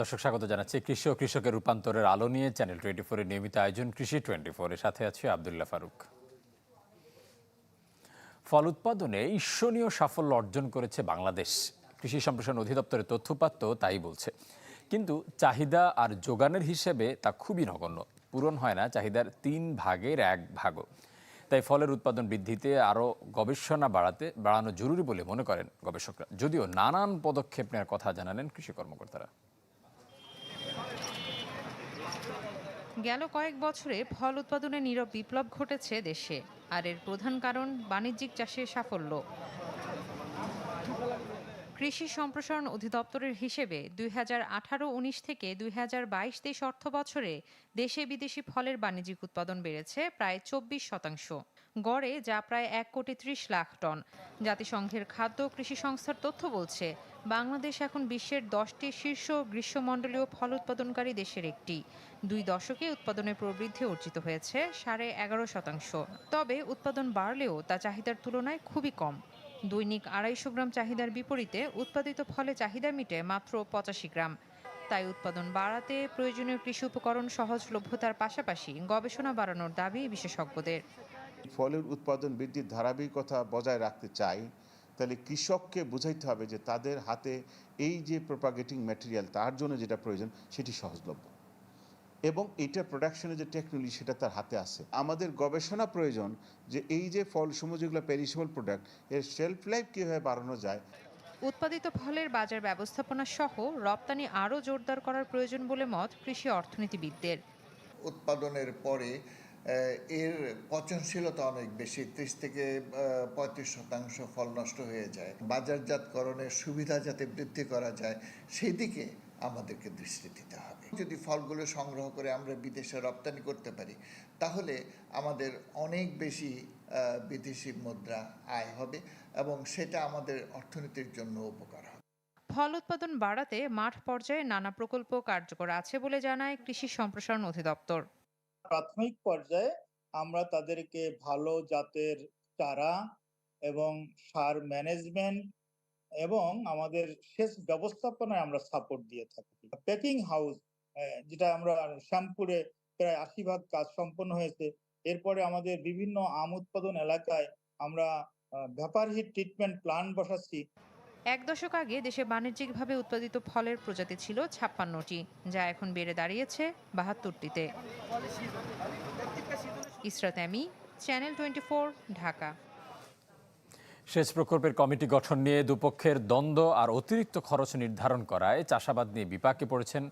দর্শক, স্বাগত জানাচ্ছি। কৃষি ও কৃষকের রূপান্তরের আলো নিয়ে চ্যানেল টোয়েন্টি ফোরের নিয়মিত আয়োজন কৃষি টোয়েন্টি ফোরের সাথে আছে আবদুল্লাহ ফারুক। ফল উৎপাদনে ঈর্ষণীয় সাফল্য অর্জন করেছে বাংলাদেশ। কৃষি সম্প্রসারণ অধিদপ্তরের তথ্যপাত্র তাই বলছে। কিন্তু চাহিদা আর যোগানের হিসেবে তা খুবই নগণ্য। পূরণ হয় না চাহিদার তিন ভাগের এক ভাগও। তাই ফলের উৎপাদন বৃদ্ধিতে আরও গবেষণা বাড়াতে, বাড়ানো জরুরি বলে মনে করেন গবেষকরা। যদিও নানান পদক্ষেপ নেওয়ার কথা জানালেন কৃষি কর্মকর্তারা। গেল কয়েক বছরে ফল উৎপাদনে নীরব বিপ্লব ঘটেছে দেশে, আর এর প্রধান কারণ বাণিজ্যিক চাষের সাফল্য। কৃষি সম্প্রসারণ অধিদপ্তরের হিসেবে দুই হাজার আঠারো উনিশ থেকে দুই হাজার বাইশ তেইশ অর্থ বছরে দেশে বিদেশি ফলের বাণিজ্যিক উৎপাদন বেড়েছে প্রায় চব্বিশ শতাংশ। গড়ে যা প্রায় এক কোটি ত্রিশ লাখ টন। জাতিসংঘের খাদ্য কৃষি সংস্থার তথ্য বলছে বাংলাদেশ এখন বিশ্বের দশটি শীর্ষ গ্রীষ্মমণ্ডলীয় ফল উৎপাদনকারী দেশের একটি। দুই দশকে উৎপাদনের প্রবৃদ্ধি অর্জিত হয়েছে সাড়ে এগারো শতাংশ। তবে উৎপাদন বাড়লেও তা চাহিদার তুলনায় খুবই কম। দৈনিক আড়াইশো গ্রাম চাহিদার বিপরীতে উৎপাদিত ফলে চাহিদা মিটে মাত্র পঁচাশি গ্রাম। তাই উৎপাদন বাড়াতে প্রয়োজনীয় কৃষি উপকরণ সহজলভ্যতার পাশাপাশি গবেষণা বাড়ানোর দাবি বিশেষজ্ঞদের। ফলের উৎপাদন বৃদ্ধির ধারাবাহিকতা বজায় রাখতে চাই। তাহলে কৃষককে বুঝাইতে হবে যে তাদের হাতে এই যে প্রোপাগেটিং ম্যাটেরিয়াল তার জন্য যেটা প্রয়োজন সেটি সহজলভ্য। এবং এটা প্রোডাকশনের যে টেকনোলজি সেটা তার হাতে আছে। আমাদের গবেষণা প্রয়োজন যে এই যে ফলসমূহ যেগুলো পেরিসেবল প্রোডাক্টের সেলফ লাইফ কীভাবে বাড়ানো যায়। উৎপাদিত ফলের বাজার ব্যবস্থাপনা সহ রপ্তানি আরও জোরদার করার প্রয়োজন বলে মত কৃষি অর্থনীতিবিদদের। উৎপাদনের পরে এর পচনশীলতা অনেক বেশি, ত্রিশ থেকে পঁয়ত্রিশ শতাংশ ফল নষ্ট হয়ে যায়। বাজারজাতকরণের সুবিধা যাতে বৃদ্ধি করা যায় সেই দিকে আমাদেরকে দৃষ্টি দিতে হবে। যদি ফলগুলো সংগ্রহ করে আমরা বিদেশে রপ্তানি করতে পারি, তাহলে আমাদের অনেক বেশি বিদেশি মুদ্রা আয় হবে এবং সেটা আমাদের অর্থনীতির জন্য উপকার হবে। ফল উৎপাদন বাড়াতে মাঠ পর্যায়ে নানা প্রকল্প কার্যকর আছে বলে জানায় কৃষি সম্প্রসারণ অধিদপ্তর। প্রাথমিক পর্যায়ে আমরা তাদেরকে ভালো জাতের চারা এবং সার ম্যানেজমেন্ট এবং আমাদের সেচ ব্যবস্থাপনায় আমরা সাপোর্ট দিয়ে থাকি। প্যাকিং হাউস যেটা আমরা শ্যামপুরে প্রায় আশি ভাগ কাজ সম্পন্ন হয়েছে, এরপরে আমাদের বিভিন্ন আম উৎপাদন এলাকায় আমরা ব্যাপারহিট ট্রিটমেন্ট প্ল্যান বসাচ্ছি। এক দশক আগে দেশে বাণিজ্যিকভাবে উৎপাদিত ফলের প্রজাতি ছিল ছাপ্পান্নটি, যা এখন বেড়ে দাঁড়িয়েছে বাহাত্তরটিতে। ইসরাত আমি চ্যানেল টোয়েন্টি ঢাকা। সেচ প্রকল্পের কমিটি গঠন নিয়ে দুপক্ষের দ্বন্দ্ব আর অতিরিক্ত খরচ নির্ধারণ করায় চাষাবাদ নিয়ে বিপাকে পড়েছেন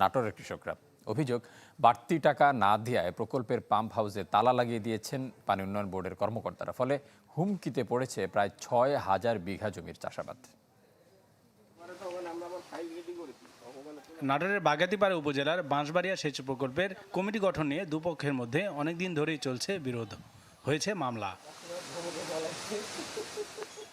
নাটোরের কৃষকরা। অভিযোগ, বাড়তি টাকা না দেওয়ায় প্রকল্পের পাম্প হাউসে তালা লাগিয়ে দিয়েছেন পানি উন্নয়ন বোর্ডের কর্মকর্তারা। ফলে হুমকিতে পড়েছে প্রায় ছয় হাজার বিঘা জমির চাষাবাদ। নাটোরের বাগাতিপাড়া উপজেলার বাঁশবাড়িয়া সেচ প্রকল্পের কমিটি গঠন নিয়ে দুপক্ষের মধ্যে অনেকদিন ধরেই চলছে বিরোধ। হয়েছে মামলা।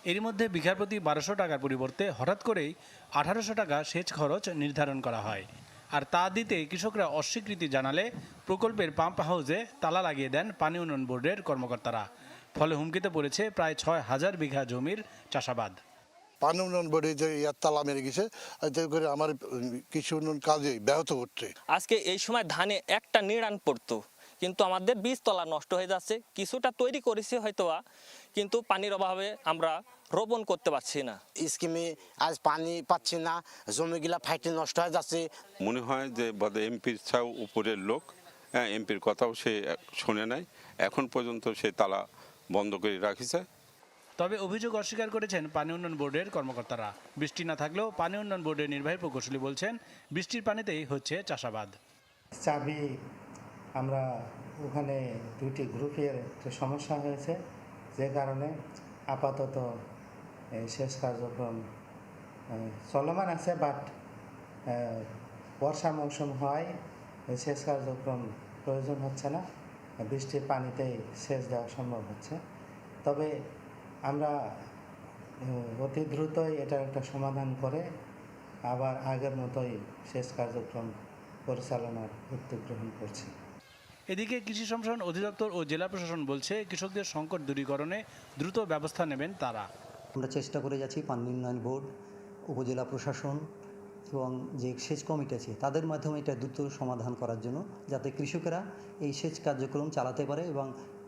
এরই মধ্যে বিঘার প্রতি বারোশো টাকার পরিবর্তে হঠাৎ করেই আঠারোশো টাকা সেচ খরচ নির্ধারণ করা হয়। আর তা দিতে কৃষকরা অস্বীকৃতি জানালে প্রকল্পের পাম্প হাউসে তালা লাগিয়ে দেন পানি উন্নয়ন বোর্ডের কর্মকর্তারা। ফলে হুমকিতে পড়েছে প্রায় ছয় হাজার বিঘা জমির চাষাবাদ। পানি উন্নয়ন বোর্ডে যে ইয়ার তালা মেরে গেছে এতে করে আমার কৃষি উন্নয়ন কাজে ব্যাহত হচ্ছে। আজকে এই সময় ধানে একটা নিড়ান পড়তো কিন্তু আমাদের বীজতলা নষ্ট হয়ে যাচ্ছে কিছুটা তৈরি করেছি হয়তোবা কিন্তু পানির অভাবে আমরা রোপণ করতে পারছি না। স্কিমে আজ পানি পাচ্ছি না জমিগুলা ফাইটে নষ্ট হয়ে যাচ্ছে। মনে হয় যে বোধ এমপির ছাও উপরের লোক হ্যাঁ এমপির কথাও সে শোনে নাই। এখন পর্যন্ত সে তালা বন্ধ করে রাখিছে। তবে অভিযোগ অস্বীকার করেছেন পানি উন্নয়ন বোর্ডের কর্মকর্তারা। বৃষ্টি না থাকলেও পানি উন্নয়ন বোর্ডের নির্বাহী প্রকৌশলী বলছেন, বৃষ্টির পানিতেই হচ্ছে চাষাবাদ। চাবি, আমরা ওখানে দুটি গ্রুপের একটা সমস্যা হয়েছে, যে কারণে আপাতত শেষ কার্যক্রম চলমান আছে বাট বর্ষা মৌসুম হয় শেষ কার্যক্রম প্রয়োজন হচ্ছে না, বৃষ্টির পানিতেই সেচ দেওয়া সম্ভব হচ্ছে। তবে আমরা অতি দ্রুতই এটার একটা সমাধান করে আবার আগের মতোই শেষ কার্যক্রম পরিচালনার উদ্যোগ গ্রহণ করছি। এদিকে কৃষি সম্প্রসারণ অধিদপ্তর ও জেলা প্রশাসন বলছে কৃষকদের সংকট দূরীকরণে দ্রুত ব্যবস্থা নেবেন তারা। আমরা চেষ্টা করে যাচ্ছি পানি উন্নয়ন বোর্ড উপজেলা প্রশাসন এবং যে সেচ কমিটি আছে তাদের মাধ্যমে এটা দ্রুত সমাধান করার জন্য যাতে কৃষকেরা এই সেচ কার্যক্রম চালাতে পারে এবং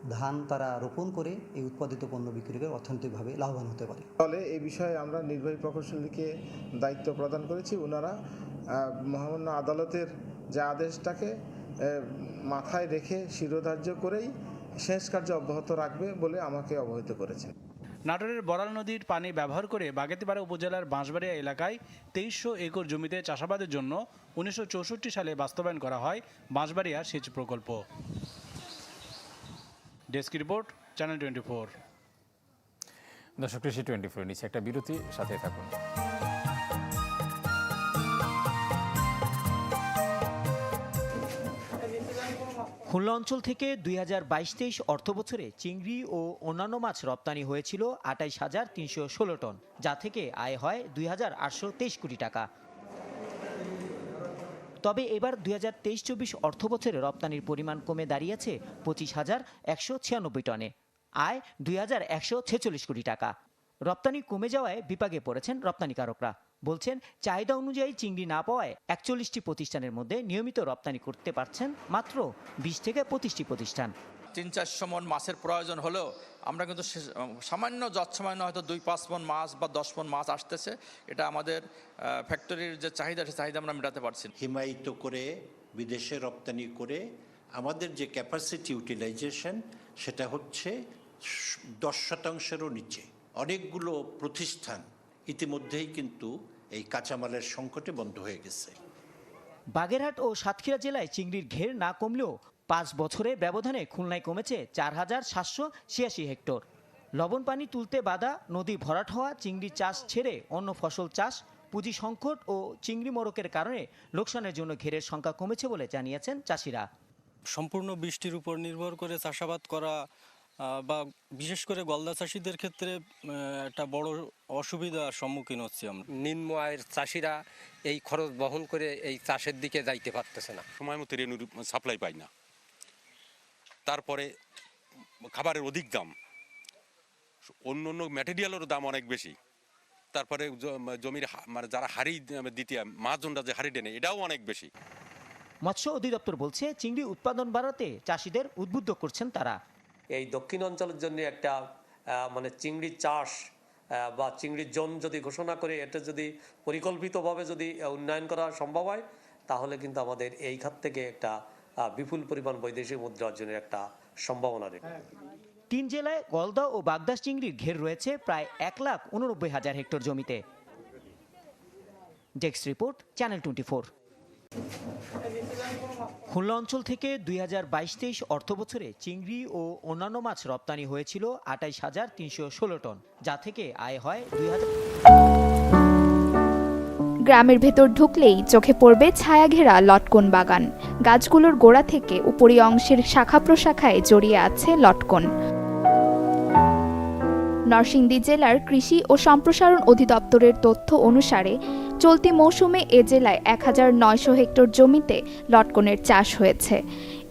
ধান তারা রোপণ করে এই উৎপাদিত পণ্য বিক্রি করে অর্থনৈতিকভাবে লাভবান হতে পারে। ফলে এই বিষয়ে আমরা নির্বাহী প্রকৌশলীকে দায়িত্ব প্রদান করেছি। ওনারা মহামান্য আদালতের যে আদেশটাকে মাথায় রেখে শিরোধার্য করেই শেষ কার্য অব্যাহত রাখবে বলে আমাকে অবহিত করেছেন। নাটোরের বড়াল নদীর পানি ব্যবহার করে বাগেতিপাড়া উপজেলার বাঁশবাড়িয়া এলাকায় তেইশশো একর জমিতে চাষাবাদের জন্য উনিশশো চৌষট্টি সালে বাস্তবায়ন করা হয় বাঁশবাড়িয়া সেচ প্রকল্প। Desk report channel twenty four দর্শক কৃষি টোয়েন্টি ফোর নিচ্ছে একটা বিরতি সাথে থাকুন। খুলনা অঞ্চল থেকে দুই হাজার বাইশ তেইশ অর্থ বছরে চিংড়ি ও অন্যান্য মাছ রপ্তানি হয়েছিল আটাইশ হাজার তিনশো ষোলো টন যা থেকে আয় হয় দুই হাজার আটশো তেইশ কোটি টাকা। তবে এবার দুই হাজার তেইশ চব্বিশ অর্থ বছরে রপ্তানির পরিমাণ কমে দাঁড়িয়েছে পঁচিশ হাজার একশো ছিয়ানব্বই টনে। আয় দুই হাজার একশো ছেচল্লিশ কোটি টাকা। রপ্তানি কমে যাওয়ায় বিপাকে পড়েছেন রপ্তানিকারকরা। বলছেন, চাহিদা অনুযায়ী চিংড়ি না পাওয়ায় একচল্লিশটি প্রতিষ্ঠানের মধ্যে নিয়মিত রপ্তানি করতে পারছেন মাত্র বিশ থেকে পঁচিশটি প্রতিষ্ঠান। তিন চারশো মন মাছের প্রয়োজন হলেও আমরা কিন্তু সামান্য যৎসামান্য হয়তো দুই পাঁচ মন মাছ বা দশ মন মাছ আসতেছে এটা আমাদের ফ্যাক্টরির যে চাহিদা সে চাহিদা আমরা মেটাতে পারছি হিমায়িত করে বিদেশে রপ্তানি করে আমাদের যে ক্যাপাসিটি ইউটিলাইজেশন সেটা হচ্ছে দশ শতাংশেরও নিচে। অনেকগুলো প্রতিষ্ঠান ইতিমধ্যেই কিন্তু এই কাঁচামালের সংকটে বন্ধ হয়ে গেছে। বাগেরহাট ও সাতক্ষীরা জেলায় চিংড়ির ঘের না কমলেও পাঁচ বছরে ব্যবধানে খুলনায় কমেছে চার হাজার সাতশো ছিয়াশি হেক্টর। লবণ পানি তুলতে বাধা নদী ভরাট হওয়া চিংড়ি চাষ ছেড়ে অন্য ফসল চাষ পুঁজি সংকট ও চিংড়ি মোড়কের কারণে লোকসানের জন্য ঘেরের সংখ্যা কমেছে বলে জানিয়েছেন চাষিরা। সম্পূর্ণ বৃষ্টির উপর নির্ভর করে চাষাবাদ করা বা বিশেষ করে গলদা চাষিদের ক্ষেত্রে একটা বড় অসুবিধার সম্মুখীন হচ্ছি আমরা। নিম্ন আয়ের চাষিরা এই খরচ বহন করে এই চাষের দিকে যাইতে পারতেছে না। সময় মতো রেনুর সাপ্লাই পাই না। তারপরে খাবারের অধিক দাম। অন্য অন্য ম্যাটেরিয়ালেরও দাম অনেক বেশি। তারপরে জমির হা- মানে যারা হাড়ি দিতে মাছজনরা যে হাড়ি টেনে এটাও অনেক বেশি। মৎস্য অধিদপ্তর বলছে চিংড়ি উৎপাদন বাড়াতে চাষিদের উদ্বুদ্ধ করছেন তারা। এই দক্ষিণ অঞ্চলের জন্য একটা মানে চিংড়ি চাষ বা চিংড়ির জোন যদি ঘোষণা করে এটা যদি পরিকল্পিতভাবে যদি উন্নয়ন করা সম্ভব হয় তাহলে কিন্তু আমাদের এই খাত থেকে একটা বিপুল পরিমাণ বৈদেশিক মুদ্রা অর্জনের একটা সম্ভাবনা রেখে তিন জেলায় গলদা ও বাগদাস চিংড়ির ঘের রয়েছে প্রায় এক লাখ উননব্বই হাজার হেক্টর জমিতে। Desk report channel twenty four. Khulna অঞ্চল থেকে দুই হাজার বাইশ তেইশ অর্থ বছরে চিংড়ি ও অন্যান্য মাছ রপ্তানি হয়েছিল আটাইশ হাজার তিনশো ষোলো টন যা থেকে আয় হয় দুই হাজার গ্রামের ভেতর ঢুকলেই চোখে পড়বে ছায়াঘেরা লটকন বাগান। গাছগুলোর গোড়া থেকে উপরি অংশের শাখা প্রশাখায় জড়িয়ে আছে লটকন। নরসিংদী জেলার কৃষি ও সম্প্রসারণ অধিদপ্তরের তথ্য অনুসারে, চলতি মৌসুমে এ জেলায় এক হাজার নয়শো হেক্টর জমিতে লটকনের চাষ হয়েছে।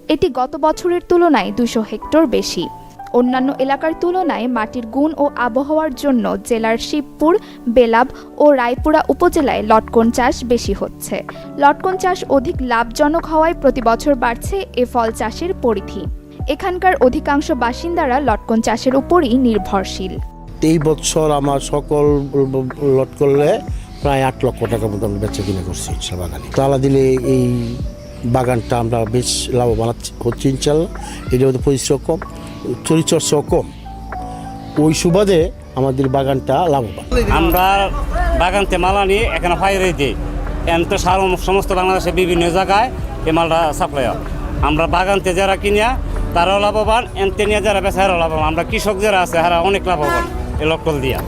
এটি গত বছরের তুলনায় দুশো হেক্টর বেশি। অন্যান্য এলাকার তুলনায় মাটির গুণ ও আবহাওয়ার জন্য জেলার শিবপুর, বেলাব ও রায়পুরা উপজেলায় লটকন চাষ বেশি হচ্ছে। লটকন চাষ অধিক লাভজনক হওয়ায় প্রতি বছর বাড়ছে এ ফল চাষের পরিধি। এখানকার অধিকাংশ বাসিন্দারা লটকন চাষের উপরই নির্ভরশীল। এই বছর আমার সকল লট করলে প্রায় আট লক্ষ টাকা মতো আমি বেচা কিনে করছি ইনশাল বাগানে। তালা দিলে এই বাগানটা আমরা বেশ লাভবান হচ্ছি ইনশাল্লাহ। এটার মধ্যে পরিশ্রম পরিচর্যাও কম। ওই সুবাদে আমাদের বাগানটা লাভবান। আমরা বাগানতে মাল আনি এখানে ফাইরে দিই। এন তো সারা সমস্ত বাংলাদেশে বিভিন্ন জায়গায় এই মালটা সাপ্লাই হয়। আমরা বাগানতে যারা কিনিয়া তারাও লাভবান এনতে নিয়ে যারা বেচা এরাও লাভবান। আমরা কৃষক যারা আছে তারা অনেক লাভবান এই লটকল দিয়া।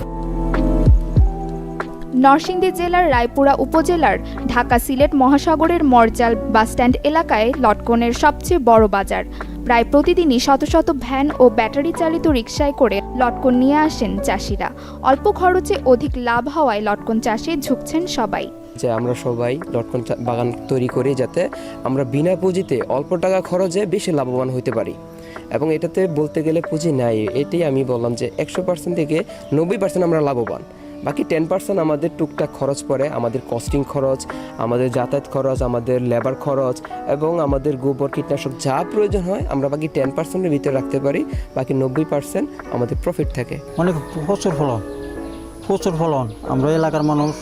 নরসিংদী জেলার রায়পুরা উপজেলার ঢাকা সিলেট মহাসাগরের মরজাল বাসস্ট্যান্ড এলাকায় লটকনের সবচেয়ে বড় বাজার। প্রায় প্রতিদিনই শত শত ভ্যান ও ব্যাটারি চালিত রিকশায় করে লটকন নিয়ে আসেন চাষিরা। অল্প খরচে অধিক লাভ হওয়ায় লটকন চাষে ঝুঁকছেন সবাই। যে আমরা সবাই লটকন বাগান তৈরি করি যাতে আমরা বিনা পুঁজিতে অল্প টাকা খরচে বেশি লাভবান হতে পারি। এবং এটাতে বলতে গেলে পুঁজি নাই, এটাই আমি বললাম যে একশো পার্সেন্ট থেকে নব্বই পার্সেন্ট আমরা লাভবান। বাকি টেন পার্সেন্ট আমাদের টুকটাক খরচ পড়ে, আমাদের কস্টিং খরচ, আমাদের যাতায়াত খরচ, আমাদের লেবার খরচ এবং আমাদের গোবর, কীটনাশক যা প্রয়োজন হয়, আমরা বাকি টেন পার্সেন্টের ভিতরে রাখতে পারি, বাকি নব্বই পার্সেন্ট আমাদের প্রফিট থাকে। অনেক প্রচুর ফলন প্রচুর ফলন। আমরা এলাকার মানুষ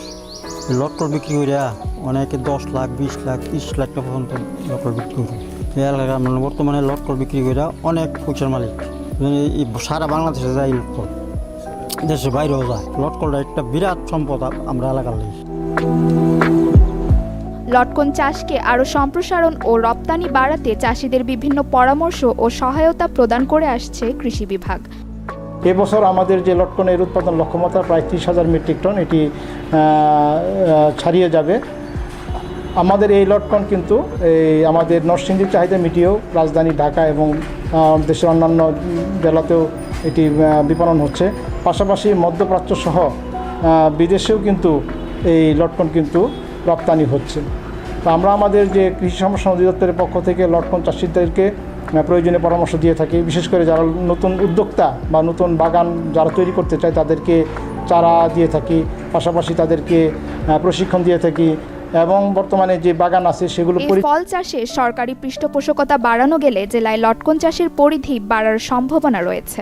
লটকল বিক্রি করিয়া অনেকে দশ লাখ, বিশ লাখ, তিরিশ লাখ টাকা পর্যন্ত লটকল বিক্রি করি। এই এলাকার বর্তমানে লটকল বিক্রি করিয়া অনেক পয়সার মালিক। সারা বাংলাদেশে যায় এই লটকল দেশের বাইরেও যায়। লটকলটা একটা বিরাট সম্পদ আমরা এলাকার লাগে লটকন চাষকে আরও সম্প্রসারণ ও রপ্তানি বাড়াতে চাষিদের বিভিন্ন পরামর্শ ও সহায়তা প্রদান করে আসছে কৃষি বিভাগ। এবছর আমাদের যে লটকনের উৎপাদন লক্ষ্যমাত্রা প্রায় ত্রিশ হাজার মেট্রিক টন এটি ছাড়িয়ে যাবে। আমাদের এই লটকন কিন্তু এই আমাদের নরসিংদীর চাহিদা মিটিয়েও রাজধানী ঢাকা এবং দেশের অন্যান্য জেলাতেও এটি বিপণন হচ্ছে। পাশাপাশি মধ্যপ্রাচ্য সহ বিদেশেও কিন্তু এই লটকন কিন্তু রপ্তানি হচ্ছে। তো আমরা আমাদের যে কৃষি সম্প্রসারণ অধিদপ্তরের পক্ষ থেকে লটকন চাষিদেরকে প্রয়োজনীয় পরামর্শ দিয়ে থাকি। বিশেষ করে যারা নতুন উদ্যোক্তা বা নতুন বাগান যারা তৈরি করতে চায় তাদেরকে চারা দিয়ে থাকি। পাশাপাশি তাদেরকে প্রশিক্ষণ দিয়ে থাকি। এবং বর্তমানে যে বাগান আছে সেগুলো ফল চাষে সরকারি পৃষ্ঠপোষকতা বাড়ানো গেলে জেলায় লটকন চাষের পরিধি বাড়ার সম্ভাবনা রয়েছে।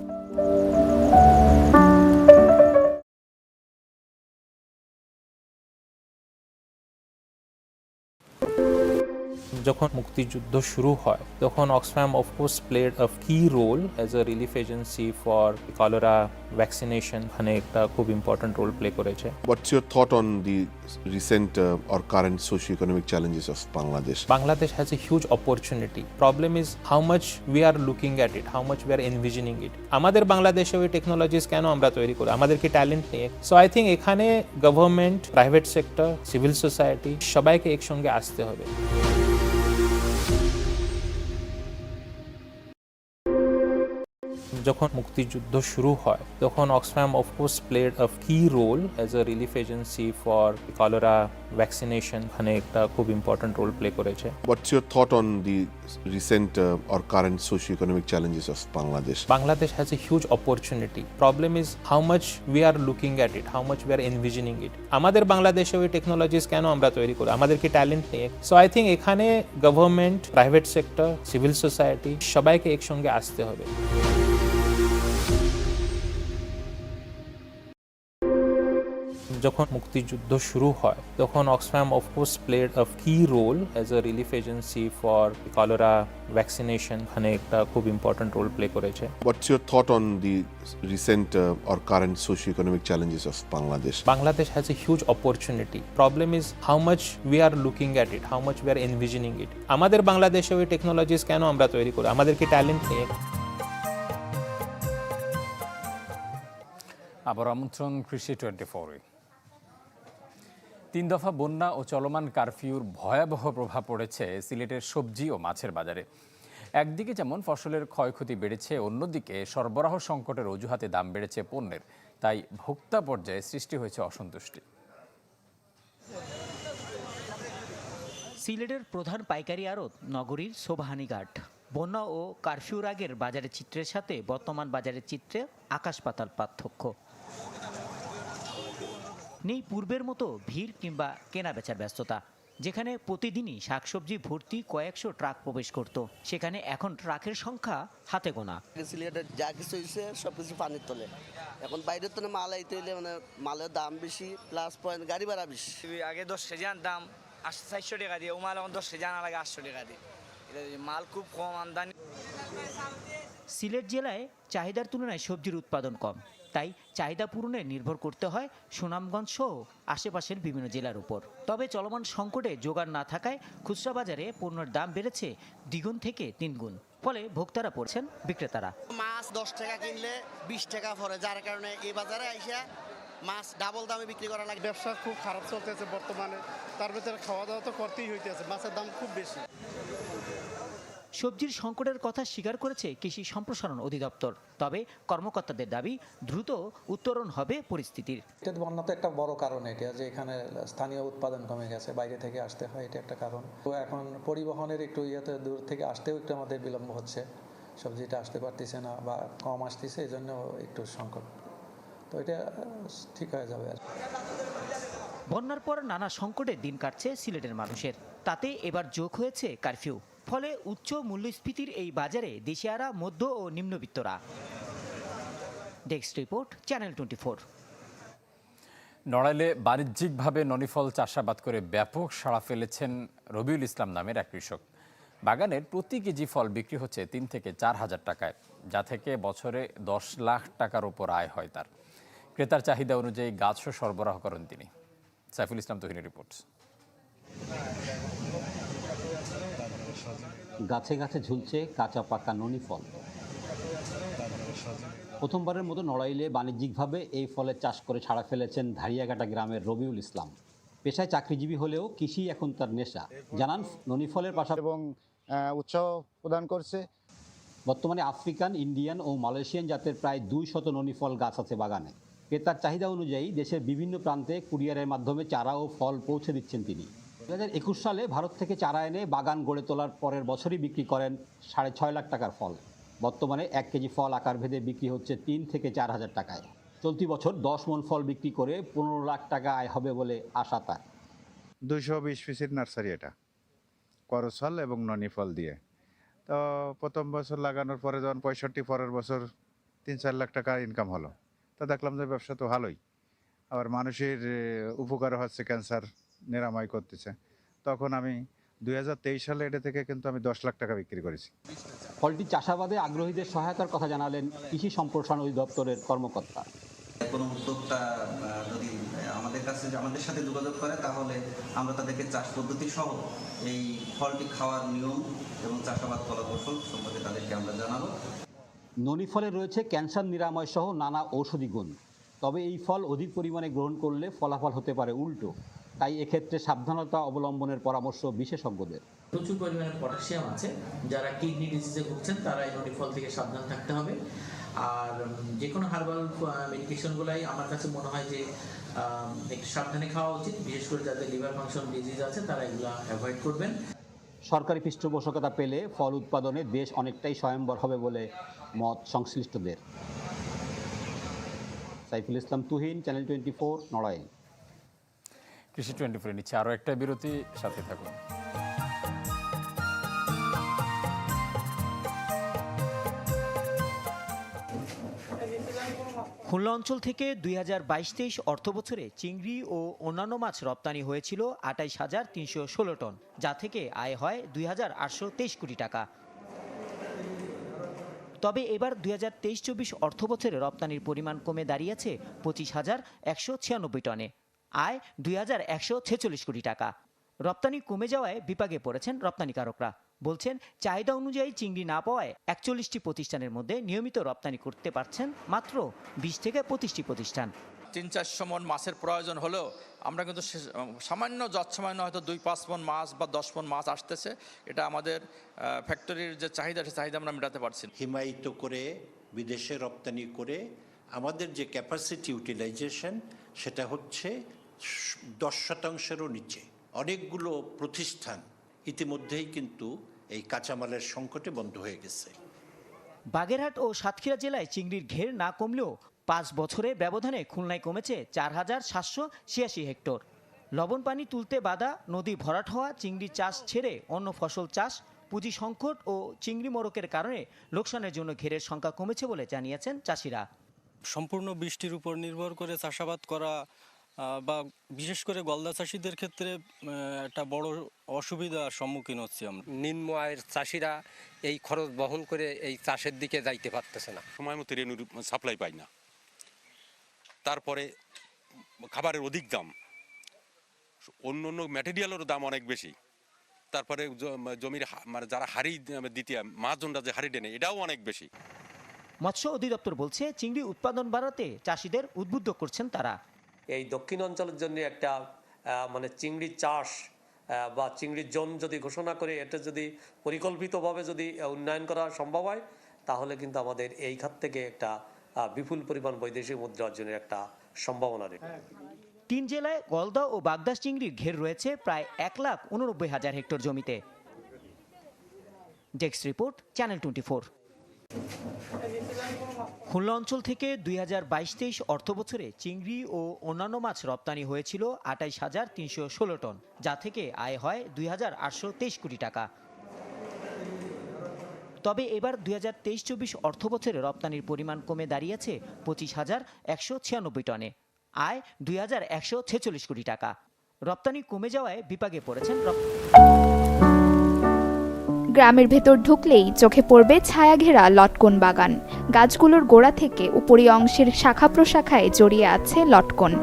যখন মুক্তিযুদ্ধ শুরু হয় তখন Oxfam of course played a key role as a relief agency for cholera vaccination ওখানে একটা খুব ইম্পর্ট্যান্ট রোল প্লে করেছে What's your thought on the recent uh, or current socio-economic challenges of Bangladesh? Bangladesh has a huge opportunity. Problem is how much we are looking at it, how much we are envisioning it. আমাদের বাংলাদেশে ওই technologies কেন আমরা তৈরি করি আমাদের কি talent নেই সো আই থিঙ্ক এখানে government private sector civil society সবাইকে একসঙ্গে আসতে হবে যখন মুক্তিযুদ্ধ শুরু হয় তখন Oxfam of course played a key role as a relief agency for cholera vaccination ওখানে একটা খুব ইম্পর্ট্যান্ট রোল প্লে করেছে What's your thought on the recent uh, or current socio-economic challenges of Bangladesh? Bangladesh has a huge opportunity. Problem is how much we are looking at it, how much we are envisioning it. আমাদের বাংলাদেশে ওই technologies কেন আমরা তৈরি করি আমাদের কি talent নেই সো আই থিঙ্ক এখানে government private sector civil society সবাইকে একসঙ্গে আসতে হবে যখন মুক্তিযুদ্ধ শুরু হয় তখন Oxfam of course played of key role as a relief agency for cholera vaccination মানে একটা খুব ইম্পর্ট্যান্ট রোল প্লে করেছে। What's thought on the recent or current social economic challenges of Bangladesh Bangladesh has a huge opportunity problem is how much we are looking at it how much we it আমাদের বাংলাদেশে ওই technologies কেন আমরা তৈরি করি? আমাদের talent নেই? আবার আমন্ত্রণ কৃষি টোয়েন্টি ফোরে তিন দফা বন্যা ও চলমান কারফিউর ভয়াবহ প্রভাব পড়েছে সিলেটের সবজি ও মাছের বাজারে। একদিকে যেমন ফসলের ক্ষয়ক্ষতি বেড়েছে, অন্যদিকে সরবরাহ সংকটের অজুহাতে দাম বেড়েছে পণ্যের। তাই ভোক্তা পর্যায়ে সৃষ্টি হয়েছে অসন্তুষ্টি। সিলেটের প্রধান পাইকারি আড়ত নগরীর শোভাহানিঘাট। বন্যা ও কারফিউর আগের বাজারের চিত্রের সাথে বর্তমান বাজারের চিত্রে আকাশ পাতাল পার্থক্য। নেই পূর্বের মতো ভিড় কিংবা কেনা বেচার ব্যস্ততা যেখানে প্রতিদিনই শাকসবজি ভর্তি কয়েকশো ট্রাক প্রবেশ করত সেখানে এখন ট্রাকের সংখ্যা হাতে গোনা। সিলেটের যা কিছু হয়েছে সব কিছু পানির তলে। এখন বাইরের তলে মাল আইতে হইলে মানে মালের দাম বেশি প্লাস পয়েন্ট গাড়ি ভাড়া বেশি। আগে দশ কেজির দাম আটশো চারশো টাকা দিয়ে ও মাল এখন দশ কেজি আনা লাগে আটশো টাকা দিয়ে। মাল খুব কম আমদানি। সিলেট জেলায় চাহিদার তুলনায় সবজির উৎপাদন কম। তাই চাহিদা পূরণে নির্ভর করতে হয় সুনামগঞ্জ সহ আশেপাশের বিভিন্ন জেলার উপর। তবে চলমান সংকটে জোগাড় না থাকায় খুচরা বাজারে পণ্যের দাম বেড়েছে দ্বিগুণ থেকে তিনগুণ ফলে ভোক্তারা পড়ছেন বিক্রেতারা। মাছ দশ টাকা কিনলে বিশ টাকা পরে যার কারণে এই বাজারে আইসা মাছ ডাবল দামে বিক্রি করা লাগে। ব্যবসা খুব খারাপ চলতেছে বর্তমানে। তার ভিতরে খাওয়া দাওয়া তো করতেই হইতেছে মাছের দাম খুব বেশি। সবজির সংকটের কথা স্বীকার করেছে কৃষি সম্প্রসারণ অধিদপ্তর। তবে কর্মকর্তাদের দাবি দ্রুত উত্তরণ হবে পরিস্থিতির। এটা বন্যা তো একটা বড় কারণ এটা যে এখানে স্থানীয় উৎপাদন কমে গেছে বাইরে থেকে আসতে হয় এটা একটা কারণ। তো এখন পরিবহনের একটু ইয়েতে দূর থেকে আসতেও একটু আমাদের বিলম্ব হচ্ছে। সবজিটা আসতে পারতেছে না বা কম আসতেছে এই জন্য একটু সংকট। তো এটা ঠিক হয়ে যাবে আর কি। বন্যার পর নানা সংকটে দিন কাটছে সিলেটের মানুষের। তাতে এবার যোগ হয়েছে কারফিউ। ফলে উচ্চ মূল্যস্ফীতির এই বাজারে দেশিয়ারা, মধ্য ও নিম্নবিত্তরা। ডেস্ক রিপোর্ট চ্যানেল টোয়েন্টি নড়াইলে বাণিজ্যিকভাবে ননিফল চাষাবাদ করে ব্যাপক সাড়া ফেলেছেন রবিউল ইসলাম নামের এক কৃষক। বাগানের প্রতি কেজি ফল বিক্রি হচ্ছে তিন থেকে চার হাজার টাকায়, যা থেকে বছরে দশ লাখ টাকার উপর আয় হয় তার। ক্রেতার চাহিদা অনুযায়ী গাছও সরবরাহ করেন তিনি। সাইফুল ইসলাম তহিনী রিপোর্ট গাছে গাছে ঝুলছে কাঁচা পাকা ননি ফল। প্রথমবারের মতো নড়াইলে বাণিজ্যিকভাবে এই ফলের চাষ করে ছাড়া ফেলেছেন ধারিয়াঘাটা গ্রামের রবিউল ইসলাম। পেশায় চাকরিজীবী হলেও কৃষি এখন তার নেশা। জানান ননি ফলের পাশাপাশি এবং উৎসাহ প্রদান করছে। বর্তমানে আফ্রিকান ইন্ডিয়ান ও মালয়েশিয়ান জাতের প্রায় দুই শত ননি ফল গাছ আছে বাগানে। ক্রেতার চাহিদা অনুযায়ী দেশের বিভিন্ন প্রান্তে কুরিয়ারের মাধ্যমে চারা ও ফল পৌঁছে দিচ্ছেন তিনি। দু হাজার একুশ সালে ভারত থেকে চারা এনে বাগান গড়ে তোলার পরের বছরই বিক্রি করেন সাড়ে ছয় লাখ টাকার ফল। বর্তমানে এক কেজি ফল আকার ভেদে বিক্রি হচ্ছে তিন থেকে চার হাজার টাকায়। চলতি বছর দশ মন ফল বিক্রি করে পনেরো লাখ টাকা আয় হবে বলে আশা তার। দুইশো বিশ পিসের নার্সারি এটা করসল এবং ননি ফল দিয়ে। তো প্রথম বছর লাগানোর পরে যখন পঁয়ষট্টি, পরের বছর তিন চার লাখ টাকা ইনকাম হলো। তো দেখলাম যে ব্যবসা তো ভালোই। আবার মানুষের উপকার হচ্ছে ক্যান্সার নিরাময় করতেছে। তখন আমি দু হাজার তেইশ সালে এটা থেকে কিন্তু আমি দশ লাখ টাকা বিক্রি করেছি। ফলটি চাষাবাদে আগ্রহীদের সহায়তার কথা জানালেন কৃষি সম্প্রসারণ অধিদপ্তরের কর্মকর্তা। কোনো উদ্যোক্তা যদি আমাদের কাছে আমাদের সাথে যোগাযোগ করে তাহলে আমরা তাদেরকে চাষ পদ্ধতি সহ এই ফলটি খাওয়ার নিয়ম এবং চাষাবাদ কলাকৌশল সম্পর্কে তাদেরকে আমরা জানাব। ননি ফলে রয়েছে ক্যান্সার নিরাময় সহ নানা ঔষধি গুণ। তবে এই ফল অধিক পরিমাণে গ্রহণ করলে ফলাফল হতে পারে উল্টো। তাই এক্ষেত্রে সাবধানতা অবলম্বনের পরামর্শ বিশেষজ্ঞদের। প্রচুর পরিমাণে পটাশিয়াম আছে। যারা কিডনি ডিজিজে ভুগছেন তারা এই নটি ফল থেকে সাবধান থাকতে হবে। আর যে কোনো হার্বাল মেডিকেশনগুলাই আমার কাছে মনে হয় যে একটু সাবধানে খাওয়া উচিত। বিশেষ করে যাদের লিভার ফাংশন ডিজিজ আছে তারা এগুলো অ্যাভয়েড করবেন। সরকারি পৃষ্ঠপোষকতা পেলে ফল উৎপাদনে দেশ অনেকটাই স্বয়ম্বর হবে বলে মত সংশ্লিষ্টদের। Saiful Islam Tuhin channel twenty four Narail. কৃষি টোয়েন্টি ফোর নিচ্ছে আরও একটা বিরতি, সাথে থাকুন। খুলনা অঞ্চল থেকে দুই হাজার বাইশ তেইশ অর্থ বছরে চিংড়ি ও অন্যান্য মাছ রপ্তানি হয়েছিল আটাইশ হাজার তিনশো ষোলো টন, যা থেকে আয় হয় দুই হাজার আটশো তেইশ কোটি টাকা। তবে এবার দুই হাজার তেইশ চব্বিশ অর্থ বছরে রপ্তানির পরিমাণ কমে দাঁড়িয়েছে পঁচিশ হাজার একশো ছিয়ানব্বই টনে। আয় দুই হাজার একশো ছেচল্লিশ কোটি টাকা। রপ্তানি কমে যাওয়ায় বিপাকে পড়েছেন রপ্তানিকারকরা। বলছেন চাহিদা অনুযায়ী চিংড়ি না পাওয়ায় একচল্লিশটি প্রতিষ্ঠানের মধ্যে নিয়মিত রপ্তানি করতে পারছেন মাত্র বিশ থেকে পঁচিশটি প্রতিষ্ঠান। তিন চারশো মন মাছের প্রয়োজন হলেও আমরা কিন্তু সামান্য যৎসামান্য হয়তো দুই পাঁচ মন মাছ বা দশ মন মাছ আসতেছে। এটা আমাদের ফ্যাক্টরির যে চাহিদা সে চাহিদা আমরা মেটাতে পারছি হিমায়িত করে বিদেশে রপ্তানি করে আমাদের যে ক্যাপাসিটি ইউটিলাইজেশন সেটা হচ্ছে দশ শতাংশেরও নিচে। অনেকগুলো প্রতিষ্ঠান ইতিমধ্যেই কিন্তু এই কাঁচামালের সংকটে বন্ধ হয়ে গেছে। বাগেরহাট ও সাতক্ষীরা জেলায় চিংড়ির ঘের না কমলেও পাঁচ বছরে ব্যবধানে খুলনায় কমেছে চার হাজার সাতশো ছিয়াশি হেক্টর। লবণ পানি তুলতে বাধা নদী ভরাট হওয়া চিংড়ি চাষ ছেড়ে অন্য ফসল চাষ পুঁজি সংকট ও চিংড়ি মোড়কের কারণে লোকসানের জন্য ঘেরের সংখ্যা কমেছে বলে জানিয়েছেন চাষিরা। সম্পূর্ণ বৃষ্টির উপর নির্ভর করে চাষাবাদ করা বা বিশেষ করে গলদা চাষিদের ক্ষেত্রে একটা বড় অসুবিধার সম্মুখীন হচ্ছি আমরা। নিম্ন আয়ের চাষিরা এই খরচ বহন করে এই চাষের দিকে যাইতে পারতেছে না। সময় মতো রেনুর সাপ্লাই পাই না। তারপরে খাবারের অধিক দাম। অন্য অন্য ম্যাটেরিয়ালেরও দাম অনেক বেশি। তারপরে জমির হা- মানে যারা হাড়ি দিতে মাছজনরা যে হাড়ি ডেনে এটাও অনেক বেশি। মৎস্য অধিদপ্তর বলছে চিংড়ি উৎপাদন বাড়াতে চাষিদের উদ্বুদ্ধ করছেন তারা। এই দক্ষিণ অঞ্চলের জন্য একটা মানে চিংড়ি চাষ বা চিংড়ির জোন যদি ঘোষণা করে, এটা যদি পরিকল্পিতভাবে যদি উন্নয়ন করা সম্ভব হয়, তাহলে কিন্তু আমাদের এই খাত থেকে একটা বিপুল পরিমাণ বৈদেশিক মুদ্রা অর্জনের একটা সম্ভাবনা রয়েছে। তিন জেলায় গলদা ও বাগদাস চিংড়ির ঘের রয়েছে প্রায় এক লাখ উননব্বই হাজার হেক্টর জমিতে। Desk report, channel twenty Khulna অঞ্চল থেকে দুই হাজার বাইশ তেইশ অর্থ বছরে চিংড়ি ও অন্যান্য মাছ রপ্তানি হয়েছিল আটাইশ হাজার তিনশো ষোলো টন, যা থেকে আয় হয় দুই হাজার আটশো তেইশ কোটি টাকা। তবে এবার দুই হাজার তেইশ চব্বিশ অর্থ বছরে রপ্তানির পরিমাণ কমে দাঁড়িয়েছে পঁচিশ হাজার একশো ছিয়ানব্বই টনে, আয় দুই হাজার একশো ছেচল্লিশ কোটি টাকা। রপ্তানি কমে যাওয়ায় বিপাকে পড়েছেন গ্রামের ভেতর ঢুকলেই চোখে পড়বে ছায়াঘেরা লটকন বাগান। গাছগুলোর গোড়া থেকে উপরি অংশের শাখা প্রশাখায় জড়িয়ে আছে লটকন।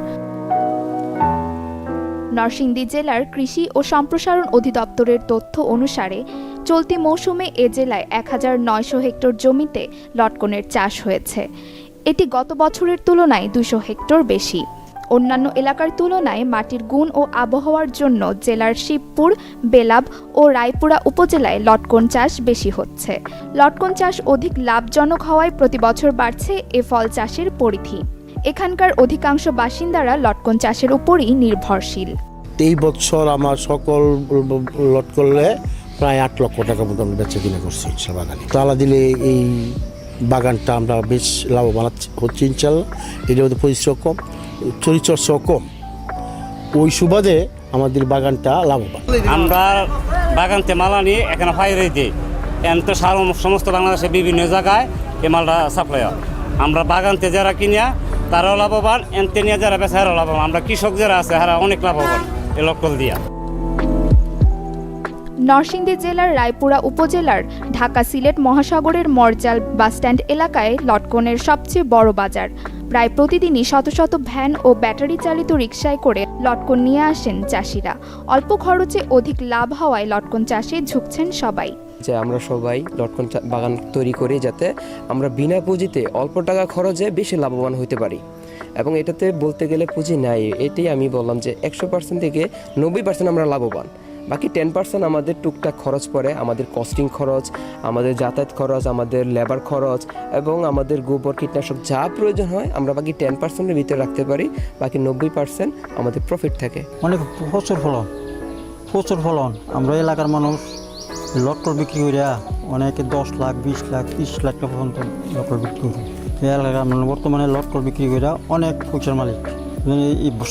নরসিংদী জেলার কৃষি ও সম্প্রসারণ অধিদপ্তরের তথ্য অনুসারে, চলতি মৌসুমে এ জেলায় এক হাজার নয়শো হেক্টর জমিতে লটকনের চাষ হয়েছে। এটি গত বছরের তুলনায় দুশো হেক্টর বেশি। অন্যান্য এলাকার তুলনায় মাটির গুণ ও আবহাওয়ার জন্য জেলার শিবপুর, বেলাব ও রায়পুরা উপজেলায় লটকন চাষ বেশি হচ্ছে। লটকন চাষ অধিক লাভজনক হওয়ায় প্রতি বছর বাড়ছে এ ফল চাষের পরিধি। এখানকার অধিকাংশ বাসিন্দারা লটকন চাষের উপরই নির্ভরশীল। এই বছর আমার সকল লট করলে প্রায় আট লক্ষ টাকা মতন বেচে কিনে করছি তালা দিলে এই বাগানটা আমরা বেশ লাভবান হচ্ছে ইনশাল্লাহ। এটার মধ্যে পরিশ্রম কম চরিচর্চাও কম। ওই সুবাদে আমাদের বাগানটা লাভবান। আমরা বাগানতে মাল নিয়ে এখানে ফাইরে দিই। এখন তো সারা সমস্ত বাংলাদেশে বিভিন্ন জায়গায় এই মালটা সাপ্লাই হয়। আমরা বাগানতে যারা কিনিয়া, তারাও লাভবান, এনতে নিয়ে যারা বেচা, হারাও লাভবান। আমরা কৃষক যারা আছে, হারা অনেক লাভবান, এই লক্কল দিয়া। নরসিংদী জেলার রায়পুরা উপজেলার ঢাকা সিলেট মহাসাগরের মরজাল বাসস্ট্যান্ড এলাকায় লটকনের সবচেয়ে বড় বাজার। প্রায় প্রতিদিনই শত শত ভ্যান ও ব্যাটারি চালিত রিকশায় করে লটকন নিয়ে আসেন চাষিরা। অল্প খরচে অধিক লাভ হওয়ায় লটকন চাষে ঝুঁকছেন সবাই। যে আমরা সবাই লটকন বাগান তৈরি করি যাতে আমরা বিনা পুঁজিতে অল্প টাকা খরচে বেশি লাভবান হতে পারি। এবং এটাতে বলতে গেলে পুঁজি নাই, এটাই আমি বললাম যে একশো পার্সেন্ট থেকে নব্বই পার্সেন্ট আমরা লাভবান। বাকি টেন পার্সেন্ট আমাদের টুকটাক খরচ পড়ে, আমাদের কস্টিং খরচ, আমাদের যাতায়াত খরচ, আমাদের লেবার খরচ এবং আমাদের গোবর কীটনাশক যা প্রয়োজন হয়, আমরা বাকি টেন পার্সেন্টের ভিতরে রাখতে পারি, বাকি নব্বই পার্সেন্ট আমাদের প্রফিট থাকে। অনেক প্রচুর ফলন প্রচুর ফলন। আমরা এলাকার মানুষ লটকল বিক্রি করিয়া অনেকে দশ লাখ, বিশ লাখ, তিরিশ লাখ টাকা পর্যন্ত লটকল বিক্রি করি। এই এলাকার বর্তমানে লটকল বিক্রি করিয়া অনেক পয়সার মালিক।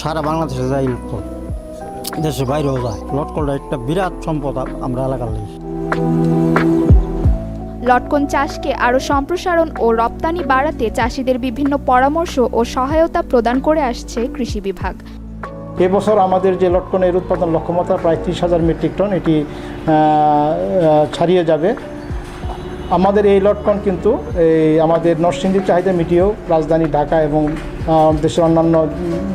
সারা বাংলাদেশে যায় এই দেশের বাইরেও যায়। লটকলটা একটা বিরাট সম্পদ আমরা এলাকার লাগে লটকন চাষকে আরও সম্প্রসারণ ও রপ্তানি বাড়াতে চাষিদের বিভিন্ন পরামর্শ ও সহায়তা প্রদান করে আসছে কৃষি বিভাগ। এবছর আমাদের যে লটকনের উৎপাদন লক্ষ্যমাত্রা প্রায় ত্রিশ হাজার মেট্রিক টন এটি ছাড়িয়ে যাবে। আমাদের এই লটকন কিন্তু এই আমাদের নরসিংদীর চাহিদা মিটিয়েও রাজধানী ঢাকা এবং দেশের অন্যান্য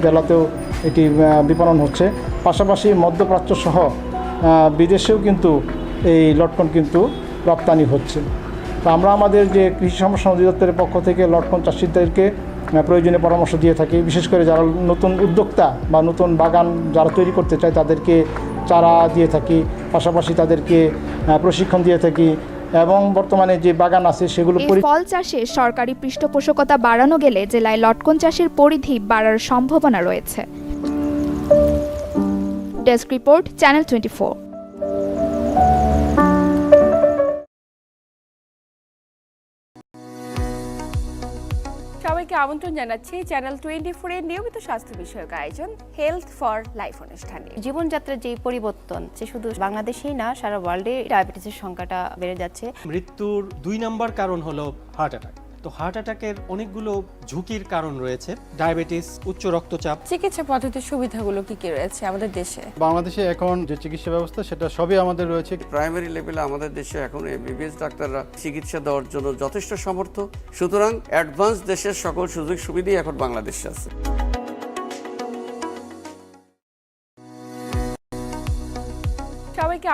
জেলাতেও এটি বিপণন হচ্ছে। পাশাপাশি মধ্যপ্রাচ্য সহ বিদেশেও কিন্তু এই লটকন কিন্তু রপ্তানি হচ্ছে। তো আমরা আমাদের যে কৃষি সম্প্রসারণ অধিদপ্তরের পক্ষ থেকে লটকন চাষিদেরকে প্রয়োজনীয় পরামর্শ দিয়ে থাকি। বিশেষ করে যারা নতুন উদ্যোক্তা বা নতুন বাগান যারা তৈরি করতে চায়, তাদেরকে চারা দিয়ে থাকি। পাশাপাশি তাদেরকে প্রশিক্ষণ দিয়ে থাকি। এবং বর্তমানে যে বাগান আছে সেগুলো ফল চাষে সরকারি পৃষ্ঠপোষকতা বাড়ানো গেলে জেলায় লটকন চাষের পরিধি বাড়ার সম্ভাবনা রয়েছে। ডেস্ক রিপোর্ট চ্যানেল টোয়েন্টি সবাইকে আমন্ত্রণ জানাচ্ছি চ্যানেল টোয়েন্টি ফোর ফোরের নিয়মিত স্বাস্থ্য বিষয়ক আয়োজন হেলথ ফর লাইফ অনুষ্ঠানে। জীবনযাত্রার যে পরিবর্তন সে শুধু বাংলাদেশেই না সারা ওয়ার্ল্ডে ডায়াবেটিসের সংখ্যাটা বেড়ে যাচ্ছে। মৃত্যুর দুই নম্বর কারণ হলো হার্ট অ্যাটাক তো হার্ট অ্যাটাকের অনেকগুলো ঝুঁকির কারণ রয়েছে। ডায়াবেটিস উচ্চ রক্তচাপ। চিকিৎসা পদ্ধতির সুবিধাগুলো কি কি রয়েছে আমাদের দেশে? বাংলাদেশে এখন যে চিকিৎসা ব্যবস্থা সেটা সবই আমাদের রয়েছে। প্রাইমারি লেভেলে আমাদের দেশে এখন এমবিবিএস ডাক্তাররা চিকিৎসা দেওয়ার জন্য যথেষ্ট সমর্থ। সুতরাং অ্যাডভান্স দেশের সকল সুযোগ সুবিধাই এখন বাংলাদেশে আছে।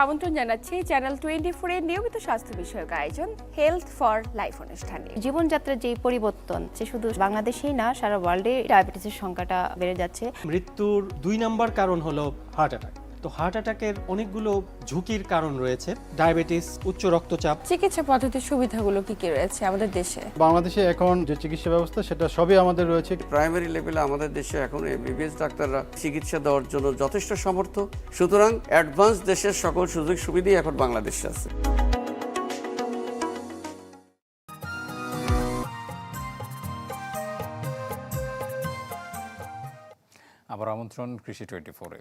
আমন্ত্রণ জানাচ্ছি চ্যানেল টোয়েন্টি ফোরের নিয়মিত স্বাস্থ্য বিষয়ক আয়োজন হেলথ ফর লাইফ অনুষ্ঠানে জীবনযাত্রার যে পরিবর্তন সে শুধু বাংলাদেশেই না সারা ওয়ার্ল্ডে ডায়াবেটিসের সংখ্যাটা বেড়ে যাচ্ছে। মৃত্যুর দুই নম্বর কারণ হলো হার্ট অ্যাটাক তো হার্ট অ্যাটাকের অনেকগুলো ঝুঁকির কারণ রয়েছে। ডায়াবেটিস উচ্চ রক্তচাপ। চিকিৎসা পদ্ধতির সুবিধাগুলো কি কি রয়েছে আমাদের দেশে? বাংলাদেশে এখন যে চিকিৎসা ব্যবস্থা সেটা সবই আমাদের রয়েছে। প্রাইমারি লেভেলে আমাদের দেশে এখন এমবিবিএস ডাক্তাররা চিকিৎসা দেওয়ার জন্য যথেষ্ট সমর্থ সুতরাং অ্যাডভান্স দেশের সকল সুযোগ সুবিধাই এখন বাংলাদেশে আছে। আবার আমন্ত্রণ কৃষি টোয়েন্টি ফোরে।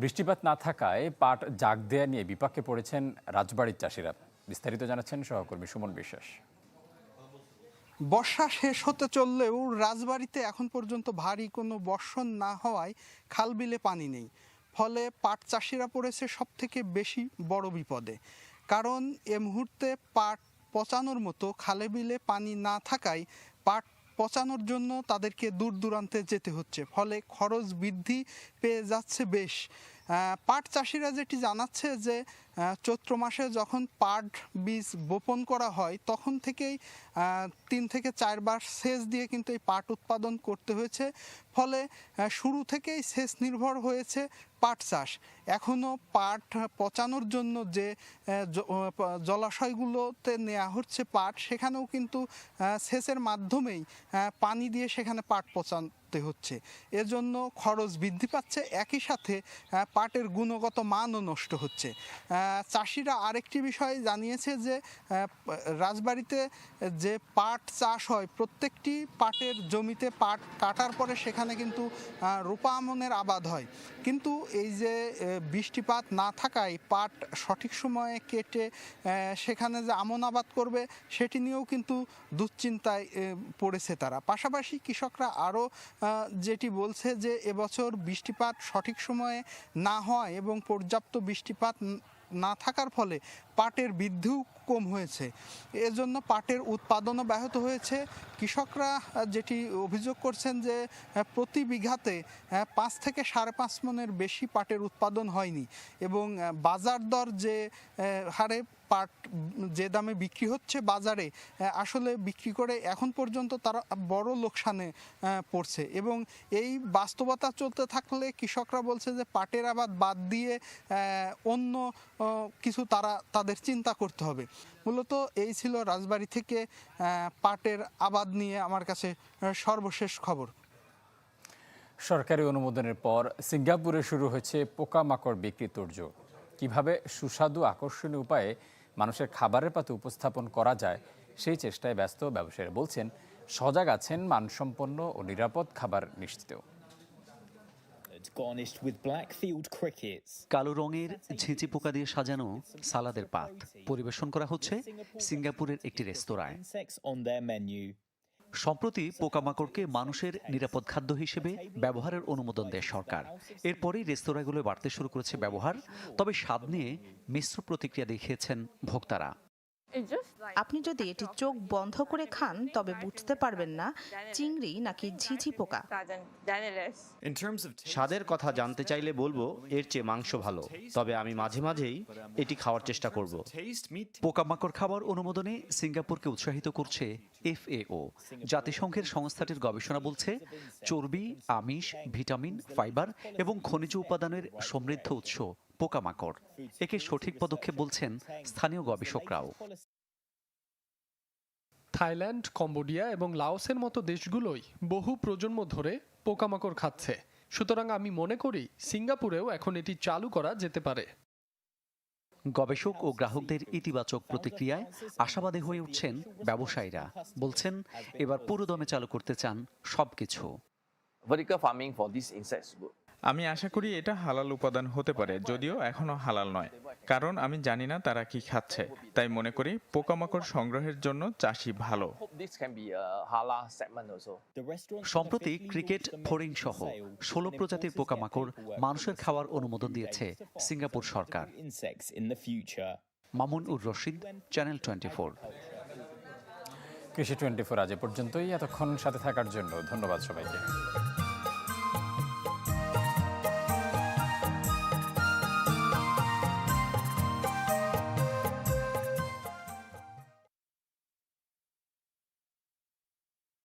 বৃষ্টিপাত না থাকায় পাট জাগ দেয়া নিয়ে বিপাকে পড়েছেন রাজবাড়ির চাষিরা। বিস্তারিত জানাচ্ছেন সহকর্মী সুমন বিশ্বাস। বর্ষা শেষ হতে চললেও রাজবাড়িতে এখন পর্যন্ত ভারী কোনো বর্ষণ না হওয়ায় খাল বিলে পানি নেই। ফলে পাট চাষিরা পড়েছে সব থেকে বেশি বড় বিপদে। কারণ এ মুহূর্তে পাট পচানোর মতো খালে বিলে পানি না থাকায় পাট পচানোর জন্য তাদেরকে দূর দূরান্তে যেতে হচ্ছে। ফলে খরচ বৃদ্ধি পেয়ে যাচ্ছে বেশ। পাট চাষিরা যেটি জানাচ্ছে যে চৈত্র মাসে যখন পাট বীজ বপন করা হয়, তখন থেকেই তিন থেকে চারবার সেচ দিয়ে কিন্তু এই পাট উৎপাদন করতে হয়েছে। ফলে শুরু থেকেই সেচ নির্ভর হয়েছে পাট চাষ। এখনও পাট পচানোর জন্য যে জলাশয়গুলোতে নেওয়া হচ্ছে পাট, সেখানেও কিন্তু সেচের মাধ্যমেই পানি দিয়ে সেখানে পাট পচাতে হচ্ছে। এজন্য খরচ বৃদ্ধি পাচ্ছে, একই সাথে পাটের গুণগত মানও নষ্ট হচ্ছে। চাষিরা আরেকটি বিষয় জানিয়েছে যে রাজবাড়িতে যে পাট চাষ হয়, প্রত্যেকটি পাটের জমিতে পাট কাটার পরে সেখানে কিন্তু আহ, রূপা আমনের আবাদ হয়। কিন্তু এই যে বৃষ্টিপাত না থাকায় পাট সঠিক সময়ে কেটে সেখানে যে আমন আবাদ করবে সেটি নিয়েও কিন্তু দুশ্চিন্তায় পড়েছে তারা। পাশাপাশি কৃষকরা আরও যেটি বলছে যে এবছর বৃষ্টিপাত সঠিক সময়ে না হয় এবং পর্যাপ্ত বৃষ্টিপাত না থাকার ফলে পাটের বৃদ্ধিও কম হয়েছে। এজন্য পাটের উৎপাদনও ব্যাহত হয়েছে। কৃষকরা যেটি অভিযোগ করছেন যে প্রতি বিঘাতে পাঁচ থেকে সাড়ে পাঁচ মনের বেশি পাটের উৎপাদন হয়নি এবং বাজার দর যে হারে পাট যে দামে বিক্রি হচ্ছে বাজারে আসলে বিক্রি করে এখন পর্যন্ত তারা বড় লোকসানে পড়ছে এবং এই বাস্তবতা চলতে থাকলে কৃষকরা বলছে যে, পাটের আবাদ বাদ দিয়ে অন্য কিছু তারা তাদের চিন্তা করতে হবে। মূলত এই ছিল রাজবাড়ি থেকে পাটের আবাদ নিয়ে আমার কাছে সর্বশেষ খবর। সরকারি অনুমোদনের পর সিঙ্গাপুরে শুরু হয়েছে পোকামাকড় বিক্রি তোড়জোড় কীভাবে সুস্বাদু আকর্ষণীয় উপায়ে মানুষের খাবারের পাতে উপস্থাপন করা যায়, সেই চেষ্টায় ব্যস্ত ব্যবসায়ীরা বলছেন, সজাগ আছেন মানসম্পন্ন ও নিরাপদ খাবার নিশ্চিতেও। কালো রঙের ঝিঁচি পোকা দিয়ে সাজানো সালাদের পাত। পরিবেশন করা হচ্ছে সিঙ্গাপুরের একটি রেস্তোরাঁয়। সম্প্রতি পোকামাকড়কে মানুষের নিরাপদ খাদ্য হিসেবে ব্যবহারের অনুমোদন দেয় সরকার। এরপরেই রেস্তোরাঁগুলো বাড়তে শুরু করেছে ব্যবহার তবে স্বাদ নিয়ে মিশ্র প্রতিক্রিয়া দেখিয়েছেন ভোক্তারা। আপনি যদি এটি চোখ বন্ধ করে খান তবে বুঝতে পারবেন না চিংড়ি নাকি ঝিঝি পোকা। স্বাদের কথা জানতে চাইলে বলব এর চেয়ে মাংস ভালো। তবে আমি মাঝে মাঝেই এটি খাওয়ার চেষ্টা করব। পোকামাকড় খাবার অনুমোদনে সিঙ্গাপুরকে উৎসাহিত করছে এফএও জাতিসংঘের সংস্থাটির গবেষণা বলছে চর্বি আমিষ ভিটামিন ফাইবার এবং খনিজ উপাদানের সমৃদ্ধ উৎস পোকামাকড়। একে সঠিক পদক্ষেপ বলছেন স্থানীয় গবেষকরাও। থাইল্যান্ড কম্বোডিয়া এবং লাওসের মতো দেশগুলোই বহু প্রজন্ম ধরে পোকামাকড় খাচ্ছে। সুতরাং আমি মনে করি সিঙ্গাপুরেও এখন এটি চালু করা যেতে পারে। গবেষক ও গ্রাহকদের ইতিবাচক প্রতিক্রিয়ায় আশাবাদী হয়ে উঠছেন ব্যবসায়ীরা। বলছেন এবার পুরোদমে চালু করতে চান সবকিছু। আমি আশা করি এটা হালাল উপাদান হতে পারে যদিও এখনও হালাল নয়। কারণ আমি জানি না তারা কি খাচ্ছে। তাই মনে করি পোকামাকড় সংগ্রহের জন্য চাষি ভালো। সম্প্রতি ক্রিকেট ফড়িং সহ ষোলো প্রজাতির পোকামাকড় মানুষের খাওয়ার অনুমোদন দিয়েছে সিঙ্গাপুর সরকার। Mamun ur Rashid channel twenty four কৃষি টোয়েন্টি ফোর আজ এ পর্যন্তই। এতক্ষণ সাথে থাকার জন্য ধন্যবাদ সবাইকে।